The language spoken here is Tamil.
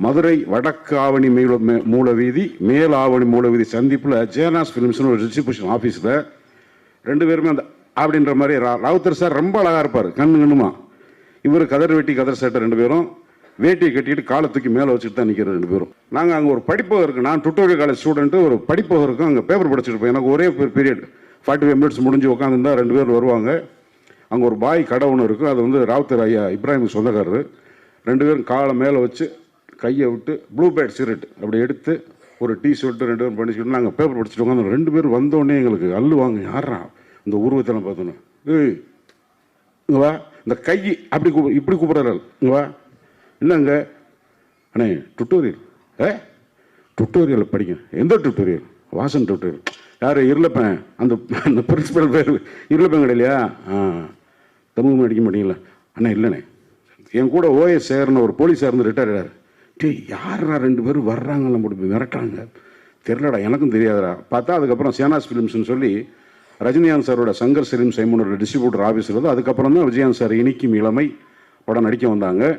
மதுரை வடக்கு ஆவணி மூல மே- மூல வீதி மேல் ஆவணி மூல வீதி சந்திப்பில் ஜேனாஸ் ஃபிலிம்ஸ்னு ஒரு டிஸ்ட்ரிபியூஷன் ஆஃபீஸில் ரெண்டு பேருமே அந்த அப்படின்ற மாதிரி ரா- ராவுத்தர் சார் ரொம்ப அழகாக இருப்பார் கண்ணு கண்ணுமா. இவர் கதர் வெட்டி கதர் சட்டை ரெண்டு பேரும் வேட்டியை கட்டிட்டு காலை தூக்கி மேலே வச்சுட்டு தான் நிற்கிற ரெண்டு பேரும். நாங்கள் அங்கே ஒரு படிப்பகம் இருக்குது நான் டுட்டோரியல் காலேஜ் ஸ்டூடெண்ட்டு ஒரு படிப்பகம் இருக்கும் அங்கே பேப்பர் படிச்சுட்டு போய் எனக்கு ஒரே பீரியட் ஃபார்ட்டி ஃபைவ் மினிட்ஸ் முடிஞ்சு உட்காந்துருந்தா ரெண்டு பேர் வருவாங்க. அங்கே ஒரு பாய் கடை ஒன்று இருக்கும் அது வந்து ராவுத்தர் ஐயா இப்ராஹிம் சொந்தக்காரர். ரெண்டு பேரும் காலை மேலே வச்சு கையை விட்டு ப்ளூ பேட் சிகரெட் அப்படி எடுத்து ஒரு டீ ஷர்ட்டு ரெண்டு பேரும் பண்ணிச்சுட்டு நாங்கள் பேப்பர் படிச்சுட்டு உட்காந்து ரெண்டு பேரும் வந்தோடனே எங்களுக்கு அள்ளுவாங்க. யாரா இந்த உருவத்தெல்லாம் பார்த்தோன்னே. ஏய் வா. இந்த கை அப்படி கூப்ப இப்படி கூப்பிட்றாரு இங்க வா. என்னங்க? அண்ணே டுட்டோரியல் ஏ? டுட்டோரியல் படிங்க. எந்த டுட்டோரியல் வாசன் டுட்டோரியல் யார்? இருளப்பேன். அந்த அந்த பிரின்சிபல் பேர் இருளப்பேன் கிடையிலையா ஆ. தமிழ் அடிக்க மாட்டீங்களா? அண்ணா இல்லைண்ணே. என் கூட ஓஎஸ் சேர்னு ஒரு போலீஸாக இருந்து ரிட்டையர்டார் டே யாரா ரெண்டு பேரும் வர்றாங்கல்ல முடிப்பு மிரட்டுறாங்க. தெரிலடா எனக்கும் தெரியாதுடா. பார்த்தா அதுக்கப்புறம் சேனாஸ் ஃபிலிம்ஸ்னு சொல்லி ரஜினிகாந்த் சாரோட சங்கர் சலீம் சைமனோட டிஸ்ட்ரிபியூட்டர் ஆஃபீஸில் அதுக்கப்புறம் தான் விஜயகாந்த் சார் இனிக்கும் இளமை படம் நடிக்க வந்தாங்க.